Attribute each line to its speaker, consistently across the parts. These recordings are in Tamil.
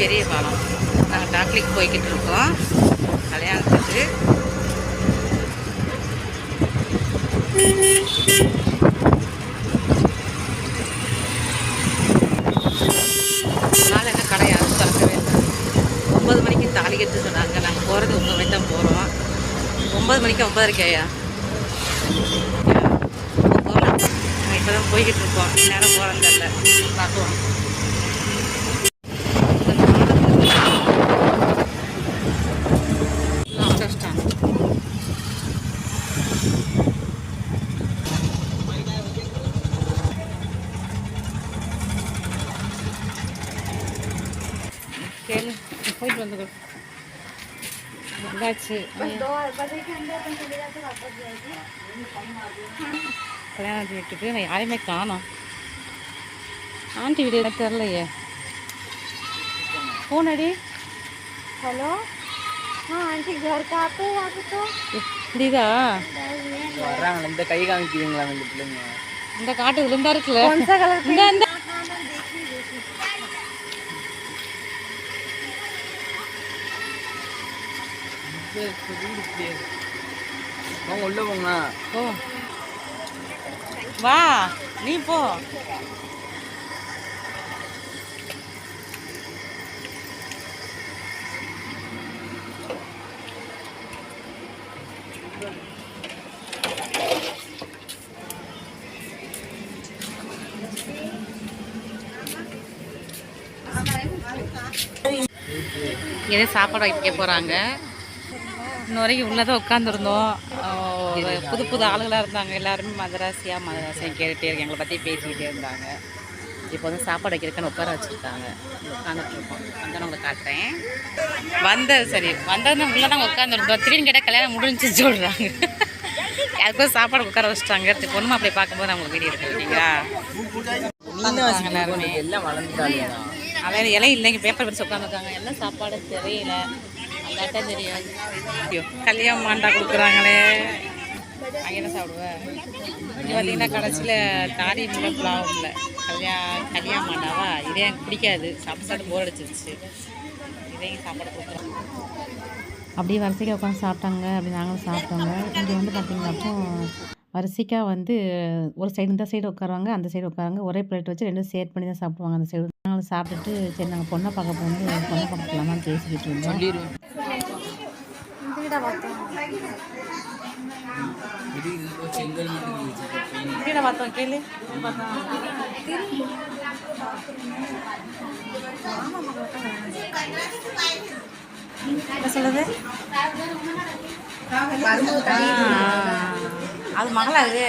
Speaker 1: பெரிய பாலம். நாங்கள் டாக்லிக்கு போய்கிட்டு இருக்கோம். கல்யாணத்துக்கு. நாள் என்ன கடை யாரும் திறக்கவே இல்லை. ஒம்பது மணிக்கு தாலி கட்டு சொன்னாங்க. நாங்கள் போகிறது ஒம்பது மணிக்கு தான் போகிறோம் ஒம்பது மணிக்கு ஒன்பதரைக்கு ஐயா போகலாம். நாங்கள் இப்போ தான் போய்கிட்டு இருக்கோம். நேரம் போகிறோம் தெரியல. பார்க்கலாம் ஆட்டோ ஸ்டாண்ட் கேளு போயிட்டு வந்து என்னாச்சு கல்யாணம் வீட்டுக்கு நான் யாரையுமே காணோம் ஆண்டி வீடு எனக்கு தெரிலையே फोन अरे
Speaker 2: हेलो हाँ आंटी घर कहाँ पे है आप तो
Speaker 1: இப்படிதா
Speaker 3: வர்றாங்களே இந்த கை காமிக்கிறீங்களா இந்த பிள்ளைங்க
Speaker 1: இந்த காட்டு விழுந்தா இருக்குல்ல
Speaker 2: कौन இப்படியே இருக்குது
Speaker 1: வீடு இப்படியே
Speaker 3: அவங்க உள்ளே போங்க
Speaker 1: ஓ வா நீ போ. இங்கே சாப்பாடு வைக்க போகிறாங்க இன்ன வரைக்கும் உள்ளே தான் உட்காந்துருந்தோம் புது புது ஆளுகளாக இருந்தாங்க. எல்லாருமே மதராசியா மதராசியா கேட்டுகிட்டே இருக்கு எங்களை பற்றி பேசிக்கிட்டே இருந்தாங்க. இப்போ வந்து சாப்பாடு வைக்கிறதுக்குன்னு உட்கார வச்சுருக்காங்க. உட்காந்துட்டு இருக்கோம். வந்து நான் உங்களுக்கு காட்டுறேன். வந்தது சரி வந்தது உள்ளே தான் உட்காந்துருந்தோம் திடீர்னு கேட்டால் கல்யாணம் முடிஞ்சுன்னு சொல்கிறாங்க யாருக்கும் சாப்பாடு உட்கார வச்சுட்டாங்க? பொண்ணுமா அப்படி பார்க்கும்போது உங்களுக்கு வீடியோ எடுக்கிறீங்களா உட்காந்துருக்காங்க எல்லாருமே.
Speaker 3: எல்லாம் வளர்ந்துட்டாங்க.
Speaker 1: அவன் இலை இல்லைங்க. பேப்பர் படிச்சு உட்காந்துருக்காங்க என்ன சாப்பாடு தெரியல. அல்லாட்டம் தெரியாது ஐயோ கல்யாணம் மாண்டா கொடுக்குறாங்களே. அங்கே என்ன சாப்பிடுவேன் இங்கே பார்த்தீங்கன்னா கடைசியில் தாரி முல்லை புலாவும் இல்லை. கல்யாணம் கல்யாணம் மாண்டாவா இதே எனக்கு பிடிக்காது. சாப்பிட்டு சாப்பிட்டு போர் அடிச்சிருச்சு. இதையும் சாப்பாடு கொடுக்குறோம். அப்படியே வரிசைக்காக உட்காந்து சாப்பிட்டாங்க. அப்படி நாங்களும் சாப்பிட்டோங்க. இங்கே வந்து பார்த்தீங்கன்னாப்போ வரிசைக்காக வந்து ஒரு சைடு இந்த சைடு உட்காருவாங்க அந்த சைடு உட்காருவாங்க. ஒரே பிளேட் வச்சு ரெண்டும் ஷேர் பண்ணி தான் சாப்பிடுவாங்க அந்த சைடு நாங்களும் சாப்பிட்டுட்டு சரி நாங்கள் பொண்ணை பார்க்க போகணும் பொண்ணை பார்க்க போகலாமான்னு பேசிக்கிட்டு இருந்தோம்.
Speaker 3: கீழே பார்த்தோம்
Speaker 1: கீழே பார்த்தோம் கேளு. என்ன சொல்லுது ஆ, அது மகளா அது?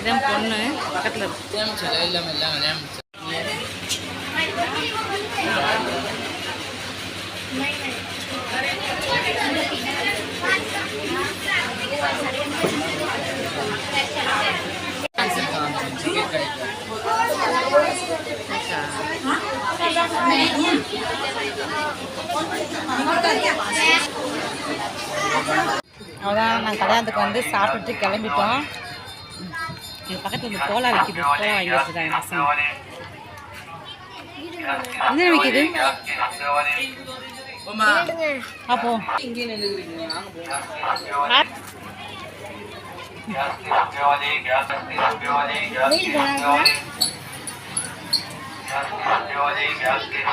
Speaker 1: இதான் பொண்ணு. பக்கத்தில் இருக்கு. அதான் நாங்கள் கல்யாணத்துக்கு வந்து சாப்பிட்டுட்டு கிளம்பிட்டோம். எங்கள் பக்கத்தில் இந்த கோலா விற்கிது கோலா வாங்கி வச்சுருக்காங்க பசங்க என்ன விற்கிது பார்ப்போம்
Speaker 3: இங்கே நின்றுக்கிறீங்க நாங்கள்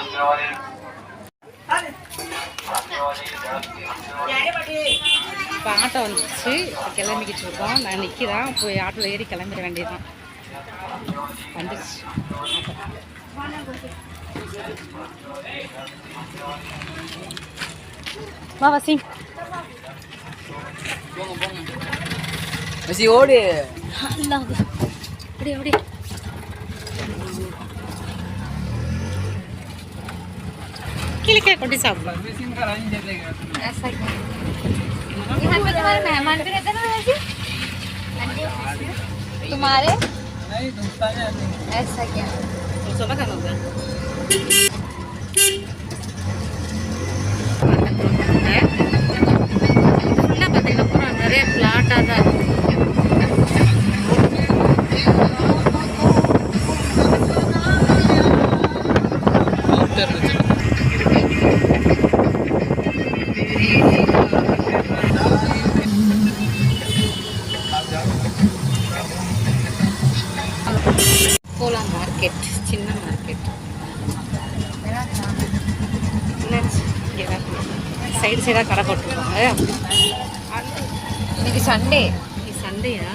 Speaker 3: போவோம்
Speaker 1: இப்போ ஆட்டோ வந்துச்சு. கிளம்பிக்கிட்டு இருக்கோம் நான் நிற்கிறேன் போய் ஆட்டோவில் ஏறி கிளம்பிட வேண்டியதுதான். வந்துச்சு வா வசி.
Speaker 3: வசி ஓடு.
Speaker 1: அப்படி अकेले क्या कोटी साहब
Speaker 2: ऐसा यहाँ पे तुम्हारे मेहमान भी रहते ना तुम्हारे ऐसा क्या
Speaker 1: ஃபுல்லாக பார்த்தீங்கன்னா பூரா நிறைய ஃப்ளாட்டாக தான் இருக்கும்
Speaker 3: Gracias.
Speaker 1: போகலாம் மார்க்கெட் சின்ன மார்க்கெட் சைடு சைடாக கடை போட்டுருவாங்க
Speaker 2: இன்னைக்கு சண்டே
Speaker 1: சண்டேயா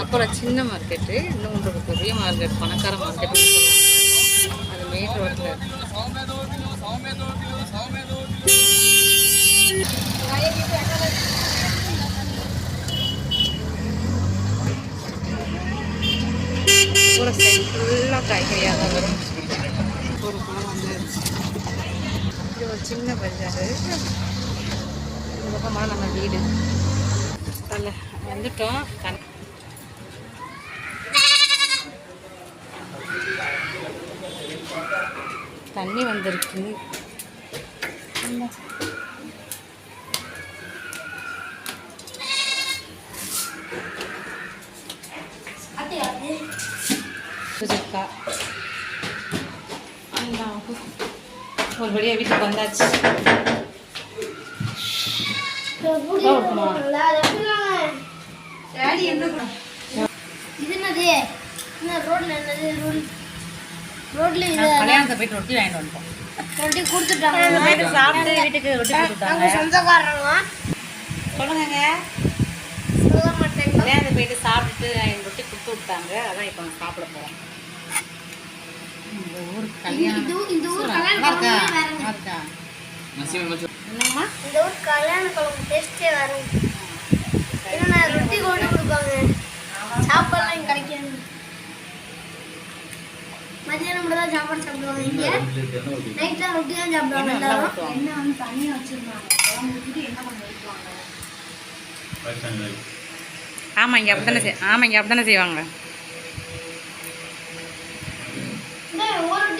Speaker 1: அப்புறம் சின்ன மார்க்கெட்டு இன்னும் ஒன்று பெரிய மார்க்கெட் பணக்கார மார்க்கெட் அது மெயின் ரோட்டில் இருக்கு. பூரா சைடு ஃபுல்லாக காய்கறியாக தான் வரும். ஒரு பழம் வந்துருச்சு இது ஒரு சின்ன பஜாரு இந்த பக்கமாக நம்ம வீடு. அதில் வந்துட்டோம். கண் தண்ணி வந்திருக்கு. பூஜைக்கா ஒரு வழியாக வீட்டுக்கு வந்தாச்சு
Speaker 2: என்னது என்ன ரோட்ல என்னது ரோட் ரோட்ல இது
Speaker 1: கல்யாணத்தை போயிட்டு ரொட்டி வாங்கிட்டு வந்துட்டோம்.
Speaker 2: ரொட்டி கொடுத்துட்டாங்க
Speaker 1: சாப்பிட்டு வீட்டுக்கு ரொட்டி கொடுத்தாங்க
Speaker 2: சொந்தக்காரங்க
Speaker 1: சொல்லுங்க
Speaker 2: சொல்ல மாட்டேங்க
Speaker 1: கல்யாணத்தை போயிட்டு சாப்பிட்டுட்டு எங்கள் ரொட்டி கொடுத்து விட்டாங்க. அதான் இப்போ நான் சாப்பிட போகிறோம் இந்த ஊர் கல்யாணம்.
Speaker 2: இது இந்த ஊர்
Speaker 1: இருக்கா. இருக்கா.
Speaker 3: நசீம்
Speaker 1: என்னம்மா?
Speaker 2: இந்த ஊர் கல்யாண குழம்பு டேஸ்டே ஏன்னா ரொட்டி கொண்டு கொடுப்பாங்க சாப்பாடுலாம் இங்க கிடைக்காது. மதியானம் மட்டும் தான் சாப்பாடு சாப்பிடுவாங்க இங்க. நைட் தான் ரொட்டி தான் சாப்பிடுவாங்க எல்லாரும். என்ன வந்து தண்ணி வச்சிருந்தாங்க? குழம்பு ஊற்றிட்டு என்ன பண்ணி வைப்பாங்க
Speaker 1: ஆமாம் இங்கே அப்படி தானே செய் ஆமாம் இங்கே அப்படி தானே செய்வாங்க. 我弟弟。